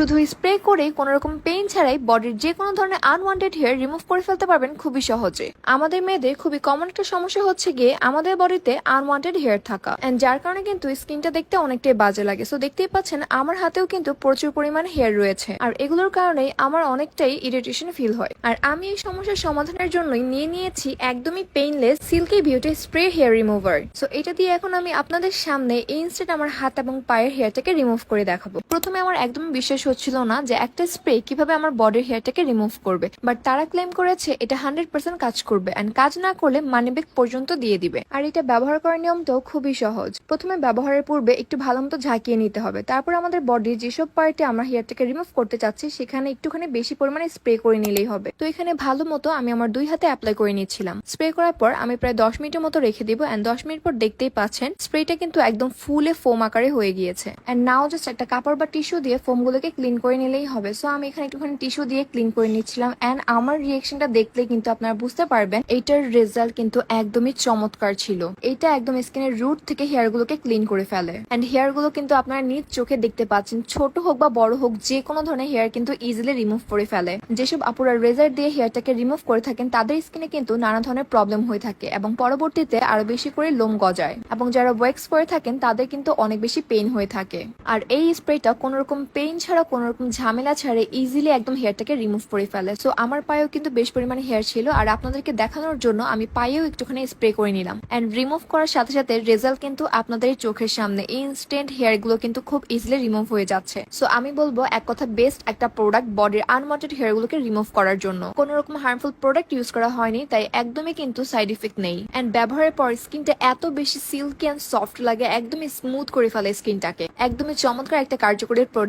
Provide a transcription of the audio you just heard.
শুধু স্প্রে করে কোনো রকম পেইন ছাড়াই বডির যে কোনো ধরনের আনওয়ান্টেড হেয়ার রিমুভ করে ফেলতে পারবেন খুবই সহজে। আমাদের মেয়েদের খুবই কমন একটা সমস্যা হচ্ছে গিয়ে আমাদের বডিতে আনওয়ান্টেড হেয়ার থাকা। এন্ড যার কারণে কিন্তু স্কিনটা দেখতে অনেকটাই বাজে লাগে। সো দেখতেই পাচ্ছেন আমার হাতেও কিন্তু প্রচুর পরিমাণ হেয়ার রয়েছে। আর এগুলোর কারণেই আমার অনেকটাই ইরিটেশন ফিল হয়। আর আমি এই সমস্যার সমাধানের জন্যই নিয়ে নিয়েছি একদমই painless silky beauty spray hair remover so এটা দিয়ে এখন আমি আপনাদের সামনে ইনস্ট্যান্ট আমার হাত এবং পায়ের হেয়ারটাকে রিমুভ করে দেখাবো। প্রথমে আমার একদমই বিশ্বাস হচ্ছিল না যে একটা স্প্রে কীভাবে আমার বডির হেয়ারটাকে রিমুভ করবে বাট তারা ক্লেম করেছে এটা হান্ড্রেড পার্সেন্ট কাজ করবে অ্যান্ড কাজ না করলে মানিব্যাগ পর্যন্ত দিয়ে দিবে। আর এটা ব্যবহার করার নিয়মটাও খুবই সহজ। প্রথমে ব্যবহারের পূর্বে একটু ভালো মতো ঝাঁকিয়ে নিতে হবে। তারপর আমাদের বডির যেসব পার্টে আমরা হেয়ারটাকে রিমুভ করতে চাচ্ছি, সেখানে একটুখানি বেশি পরিমাণে স্প্রে করে নিলেই হবে। তো এখানে ভালো মতো আমি আমার দুই হাতে অ্যাপ্লাই করে নিচ্ছিলাম। স্প্রে করার পর আমি প্রায় দশ মিনিটের মতো রেখে দিব অ্যান্ড দশ মিনিট পর দেখতেই পাচ্ছেন স্প্রেটা কিন্তু একদম ফুলে ফোম আকারে হয়ে গিয়েছে। অ্যান্ড নাও জাস্ট একটা কাপড় বা টিস্যু দিয়ে ফোমগুলোকে ক্লিন করে নিলেই হবে। সো আমি এখানে একটুখানি টিস্যু দিয়ে ক্লিন করে নিচ্ছিলাম অ্যান্ড আমার রিয়েকশনটা দেখলে কিন্তু আপনারা বুঝতে পারবেন, এইটার রেজাল্ট কিন্তু একদমই চমৎকার ছিল। এটা একদম স্কিনের রুট থেকে হেয়ার গুলোকে ক্লিন করে ফেলে। অ্যান্ড হেয়ারগুলো কিন্তু আপনারা নিজ চোখে দেখতে পাচ্ছেন, ছোট হোক বা বড় হোক, যে কোনো ধরনের হেয়ার কিন্তু ইজিলি রিমুভ করে ফেলে। যেসব আপুরা রেজার দিয়ে হেয়ারটাকে রিমুভ করে থাকেন, তাদের স্কিনে কিন্তু নানা ধরনের প্রবলেম হয়ে থাকে এবং পরবর্তীতে আরও বেশি করে লোম গজায়। এবং যারা ওয়েক্স করে থাকেন, তাদের কিন্তু অনেক বেশি পেইন হয়ে থাকে। আর এই স্প্রেটা কোনো রকম পেইন ছাড়া কোনো রকম ঝামেলা ছাড়া ইজিলি একদম হেয়ারটাকে রিমুভ করে ফেলে। সো আমার পায়েও কিন্তু বেশ পরিমাণে হেয়ার ছিল আর আপনাদেরকে দেখানোর জন্য আমি পায়েও একটুখানি স্প্রে করে নিলাম। অ্যান্ড রিমুভ করার সাথে সাথে রেজাল্ট কিন্তু আপনাদের চোখের সামনে ইনস্ট্যান্ট হেয়ারগুলো কিন্তু খুব ইজিলি রিমুভ হয়ে যাচ্ছে। সো আমি বলব এক কথা বেস্ট একটা প্রোডাক্ট বডির আনওয়ান্টেড হেয়ার গুলোকে রিমুভ করার জন্য। কোনো রকম হার্মফুল প্রোডাক্ট ইউজ করা হয়নি, তাই একদমই কিন্তু সাইড ইফেক্ট নেই। অ্যান্ড ব্যবহারের পর স্কিনটা এত বেশি সিল্কি অ্যান্ড সফট লাগে, একদমই স্মুথ করে ফেলে স্কিনটাকে। একদমই চমৎকার একটা কার্যকরী প্রোডাক্ট